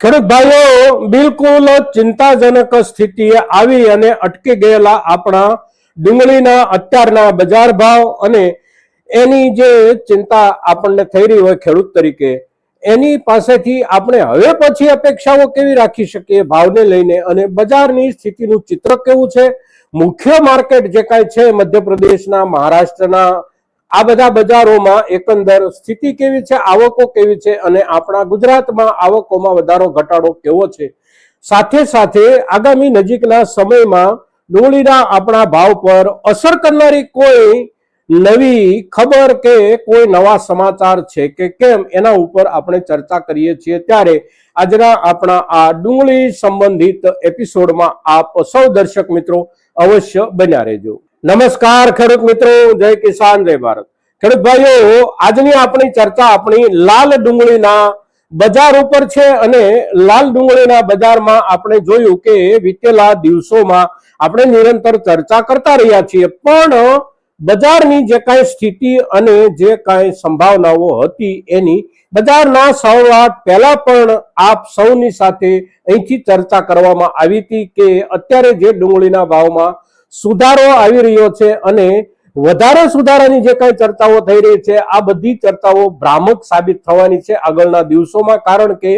ખેડૂત ભાઈઓ, બિલકુલ ચિંતાજનક સ્થિતિએ આવી અને અટકી ગયેલા આપણા ડુંગળીના અત્યારના બજાર ભાવ અને એની જે ચિંતા આપણને થઈ રહી હોય ખેડૂત તરીકે, એની પાસેથી આપણે હવે પછી અપેક્ષાઓ કેવી રાખી શકીએ ભાવને લઈને અને બજારની સ્થિતિનું ચિત્ર કેવું છે? મુખ્ય માર્કેટ જે કાંઈ છે મધ્યપ્રદેશના, મહારાષ્ટ્રના આ બધા બજારોમાં એકંદર સ્થિતિ કેવી છે, આવકો કેવી છે અને આપણા ગુજરાતમાં આવકોમાં વધારો, ઘટાડો કેવો છે? સાથે સાથે આગામી નજીકના સમયમાં ડુંગળીના આપણા ભાવ પર અસર કરનારી કોઈ નવી ખબર કે કોઈ નવા સમાચાર છે કે કેમ, એના ઉપર આપણે ચર્ચા કરીએ છીએ. ત્યારે આજના આપણા આ ડુંગળી સંબંધિત એપિસોડમાં આપ સૌ દર્શક મિત્રો અવશ્ય બન્યા રહેજો. નમસ્કાર ખેડૂત મિત્રો, જય કિસાન, જય ભારત. ખેડૂત ભાઈઓ, આજની આપણી ચર્ચા આપણી લાલ ડુંગળીના બજાર ઉપર છે અને લાલ ડુંગળીના બજારમાં આપણે જોયું કે વીતેલા દિવસોમાં આપણે નિરંતર ચર્ચા કરતા રહ્યા છીએ, પણ બજારની જે કાંઈ સ્થિતિ અને જે કાંઈ સંભાવનાઓ હતી એની બજારના સંવાદ પહેલા પણ આપ સૌની સાથે અહીંથી ચર્ચા કરવામાં આવી હતી કે અત્યારે જે ડુંગળીના ભાવમાં સુધારો આવી રહ્યો છે અને વધારે સુધારાની જે કાંઈ ચર્ચાઓ થઈ રહી છે, આ બધી ચર્ચાઓ ભ્રામક સાબિત થવાની છે આગળના દિવસોમાં, કારણ કે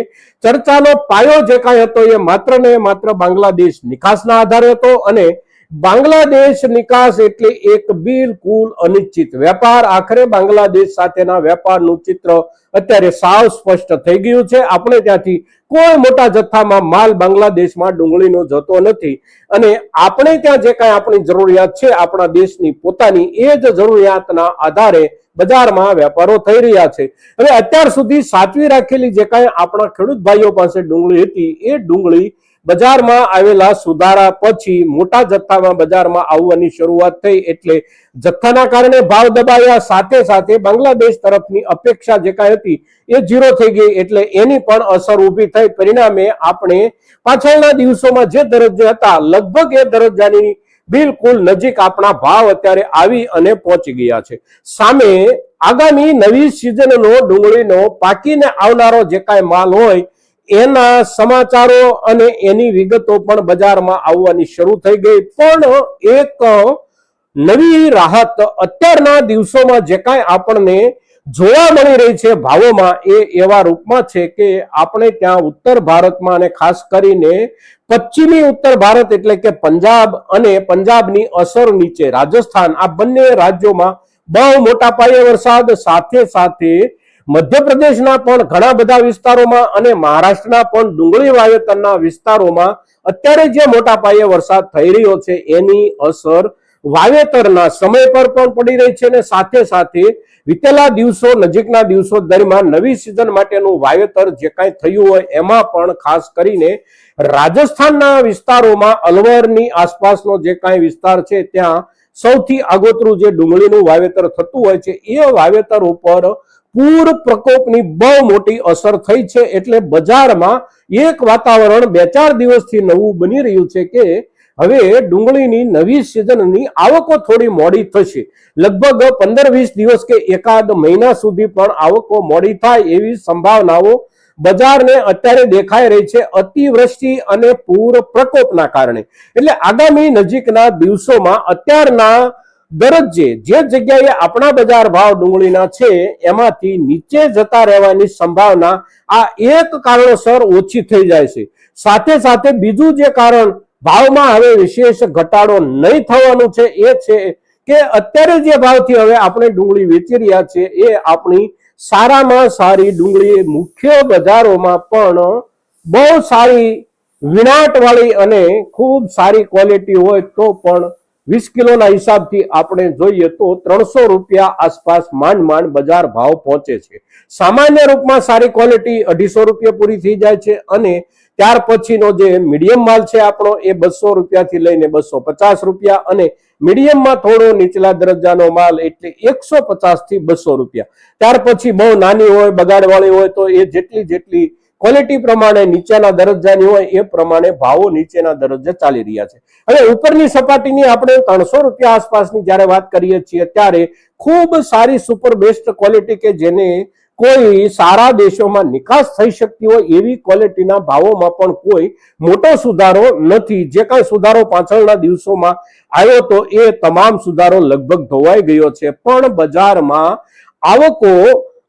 ચર્ચાનો પાયો જે કાંઈ હતો એ માત્ર ને માત્ર બાંગ્લાદેશ નિકાસના આધારે હતો અને બાંગ્લાદેશ નિકાસ એટલે એક બિલકુલ અનિશ્ચિત વેપાર. આખરે બાંગ્લાદેશ સાથેના વેપારનું ચિત્ર અત્યારે સાવ સ્પષ્ટ થઈ ગયું છે. આપણે ત્યાંથી કોઈ મોટા જથ્થામાં માલ બાંગ્લાદેશમાં ડુંગળીનો જતો નથી. અને આપણે ત્યાં જે કાંઈ આપણી જરૂરિયાત છે, આપણા દેશની પોતાની, એ જ જરૂરિયાતના આધારે બજારમાં વેપારો થઈ રહ્યા છે. હવે અત્યાર સુધી સાચવી રાખેલી જે કાંઈ આપણા ખેડૂત ભાઈઓ પાસે ડુંગળી હતી, એ ડુંગળી બજારમાં આવેલા સુધારા પછી મોટા જથ્થામાં બજારમાં આવવાની શરૂઆત થઈ એટલે જથ્થાના કારણે ભાવ દબાયા. સાથે સાથે બાંગ્લાદેશ તરફની અપેક્ષા જે કાંઈ હતી એ ઝીરો થઈ ગઈ એટલે એની પણ અસર ઊભી થઈ. પરિણામે આપણે પાછળના દિવસોમાં જે દરજ્જા હતા, લગભગ એ દરજ્જાની બિલકુલ નજીક આપણા ભાવ અત્યારે આવી અને પહોંચી ગયા છે. સામે આગામી નવી સિઝનનો ડુંગળીનો પાકીને આવનારો જે કાંઈ માલ હોય એના સમાચારો અને એની વિગતો પણ બજારમાં આવવાની શરૂ થઈ ગઈ. પણ એક નવી રાહત અત્યારના દિવસોમાં જે કાંઈ આપણને જોવા મળી રહી છે ભાવોમાં એ એવા રૂપમાં છે કે આપણે ત્યાં ઉત્તર ભારતમાં અને ખાસ કરીને પશ્ચિમી ઉત્તર ભારત એટલે કે પંજાબ અને પંજાબની અસર નીચે રાજસ્થાન આ બંને રાજ્યોમાં બહુ મોટા પાયે વરસાદ સાથે સાથે મધ્યપ્રદેશના પણ ઘણા બધા વિસ્તારોમાં અને મહારાષ્ટ્રના પણ ડુંગળી વાવેતરના વિસ્તારોમાં અત્યારે જે મોટા પાયે વરસાદ થઈ રહ્યો છે, એની અસર વાવેતરના સમય પર પણ પડી રહી છે અને સાથે સાથે વીતેલા દિવસો, નજીકના દિવસો દરમિયાન નવી સિઝન માટેનું વાવેતર જે કાંઈ થયું હોય, એમાં પણ ખાસ કરીને રાજસ્થાનના વિસ્તારોમાં અલવરની આસપાસનો જે કાંઈ વિસ્તાર છે, ત્યાં સૌથી આગોતરું જે ડુંગળીનું વાવેતર થતું હોય છે, એ વાવેતર ઉપર પૂર પ્રકોપની બહુ મોટી અસર થઈ છે, એટલે બજારમાં એક વાતાવરણ બે ચાર દિવસથી નવું બની રહ્યું છે કે હવે ડુંગળીની નવી સિઝનની આવકો થોડી મોડી થશે. લગભગ પંદર વીસ દિવસ કે એકાદ મહિના સુધી પણ આવકો મોડી થાય એવી સંભાવનાઓ બજારને અત્યારે દેખાઈ રહી છે અતિવૃષ્ટિ અને પૂર પ્રકોપના કારણે. એટલે આગામી નજીકના દિવસોમાં અત્યારના દરજ્જે જે જગ્યાએ આપણા બજાર ભાવ ડુંગળીના છે, એમાંથી નીચે જતા રહેવાની સંભાવના આ એક કારણોસર ઓછી થઈ જાય છે. સાથે સાથે બીજું જે કારણ ભાવમાં હવે વિશેષ ઘટાડો નહીં થવાનું છે એ છે કે અત્યારે જે ભાવથી હવે આપણે ડુંગળી વેચી રહ્યા છે એ આપણી સારામાં સારી ડુંગળી મુખ્ય બજારોમાં પણ બહુ સારી વિનાટવાળી અને ખૂબ સારી ક્વોલિટી હોય તો પણ વીસ કિલોના હિસાબથી આપણે જોઈએ તો ત્રણસો રૂપિયા આસપાસ માંડ માંડ બજાર ભાવ પહોંચે છે. સામાન્ય રૂપમાં સારી ક્વોલિટી અઢીસો રૂપિયા પૂરી થઈ જાય છે અને ત્યાર પછીનો જે મીડિયમ માલ છે આપણો, એ બસો રૂપિયાથી લઈને બસો પચાસ રૂપિયા અને મીડિયમમાં થોડો નીચલા દરજ્જાનો માલ એટલે એકસો પચાસથી બસો રૂપિયા. ત્યાર પછી બહુ નાની હોય, બગાડવાળી હોય, તો એ જેટલી જેટલી ક્વોલિટી પ્રમાણે નીચેના દરજ્જાની હોય, એ પ્રમાણે ભાવો નીચેના દરજ્જે ચાલી રહ્યા છે. હવે ઉપરની સપાટીની આપણે ત્રણસો રૂપિયા આસપાસની જ્યારે વાત કરીએ છીએ, ત્યારે ખૂબ સારી સુપર બેસ્ટ ક્વોલિટી કે જેને કોઈ સારા દેશોમાં નિકાસ થઈ શકતી હોય એવી ક્વોલિટીના ભાવોમાં પણ કોઈ મોટો સુધારો નથી. જે કાંઈ સુધારો પાછળના દિવસોમાં આવ્યો તો એ તમામ સુધારો લગભગ ધોવાઈ ગયો છે. પણ બજારમાં આવકો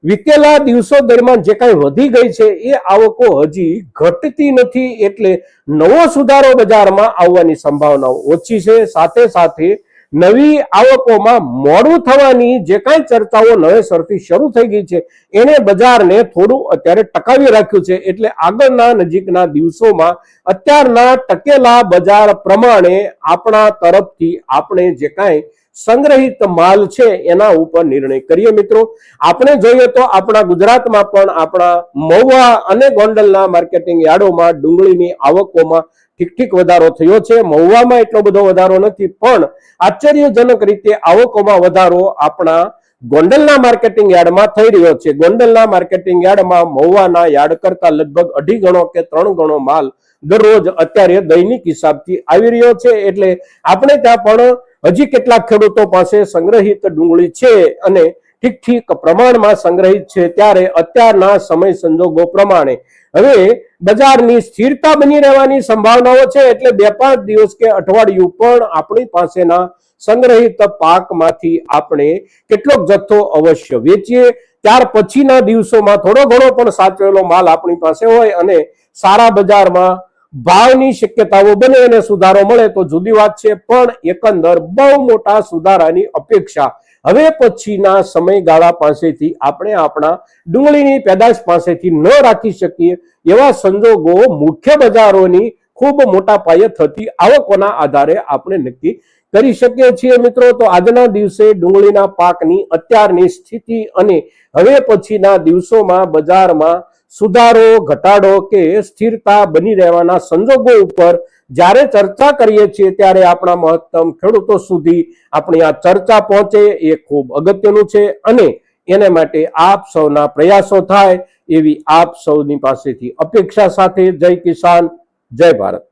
વિતેલા દિવસો દરમિયાન જે કાંઈ વધી ગઈ છે એ આવકો હજી ઘટતી નથી એટલે નવો સુધારો બજારમાં આવવાની સંભાવનાઓ ઓછી છે. સાથે સાથે નવી આવકોમાં મોડું થવાની જે કાંઈ ચર્ચાઓ નવેસરથી શરૂ થઈ ગઈ છે એણે બજારને થોડું અત્યારે ટકાવી રાખ્યું છે. એટલે આગળના નજીકના દિવસોમાં અત્યારના ટકેલા બજાર પ્રમાણે આપણા તરફથી આપણે જે કાંઈ સંગ્રહિત માલ છે એના ઉપર નિર્ણય કરીએ મિત્રો. આપણે જોઈએ તો આપણા ગુજરાતમાં પણ આપણા મહુવા અને ગોંડલના માર્કેટિંગ યાર્ડોમાં ડુંગળીની આવકોમાં ઠીક ઠીક વધારો થયો છે. મહુવામાં એટલો બધો વધારો નથી, પણ આશ્ચર્યજનક રીતે આવકોમાં વધારો આપણા ગોંડલના માર્કેટિંગ યાર્ડમાં થઈ રહ્યો છે. ગોંડલના માર્કેટિંગ યાર્ડમાં મહુવાના યાર્ડ કરતા લગભગ અઢી ગણો કે ત્રણ ગણો માલ દરરોજ અત્યારે દૈનિક હિસાબથી આવી રહ્યો છે. એટલે આપણે ત્યાં પણ હજી કેટલાક ખેડૂતો પાસે સંગ્રહિત ડુંગળી છે અને ઠીક ઠીક પ્રમાણમાં સંગ્રહિત છે. ત્યારે અત્યારના સમય સંજોગો પ્રમાણે હવે બજારની સ્થિરતા બની રહેવાની સંભાવનાઓ છે એટલે બે પાંચ દિવસ કે અઠવાડિયું પણ આપણી પાસેના સંગ્રહિત પાકમાંથી આપણે કેટલોક જથ્થો અવશ્ય વેચીએ. ત્યાર પછીના દિવસોમાં થોડો ઘણો પણ સાચવેલો માલ આપણી પાસે હોય અને સારા બજારમાં ભાવની શક્યતાઓ બને અને સુધારો મળે તો જુદી વાત છે, પણ એકંદર બહુ મોટા સુધારાની અપેક્ષા હવે પછીના સમયગાળા પાસેથી આપણે આપણા ડુંગળીની પેદાશ પાસેથી ન રાખી શકીએ એવા સંજોગો મુખ્ય બજારોની ખૂબ મોટા પાયે થતી આવકોના આધારે આપણે નક્કી કરી શકીએ છીએ મિત્રો. તો આજના દિવસે ડુંગળીના પાકની અત્યારની સ્થિતિ અને હવે પછીના દિવસોમાં બજારમાં સુધારો, ઘટાડો કે સ્થિરતા બની રહેવાના સંજોગો ઉપર જ્યારે ચર્ચા કરીએ છીએ ત્યારે આપણા મહત્તમ ખેડૂતો સુધી આપણી આ ચર્ચા પહોંચે એ ખૂબ અગત્યનું છે અને એને માટે આપ સૌના પ્રયાસો થાય એવી આપ સૌની પાસેથી અપેક્ષા સાથે જય કિસાન, જય ભારત.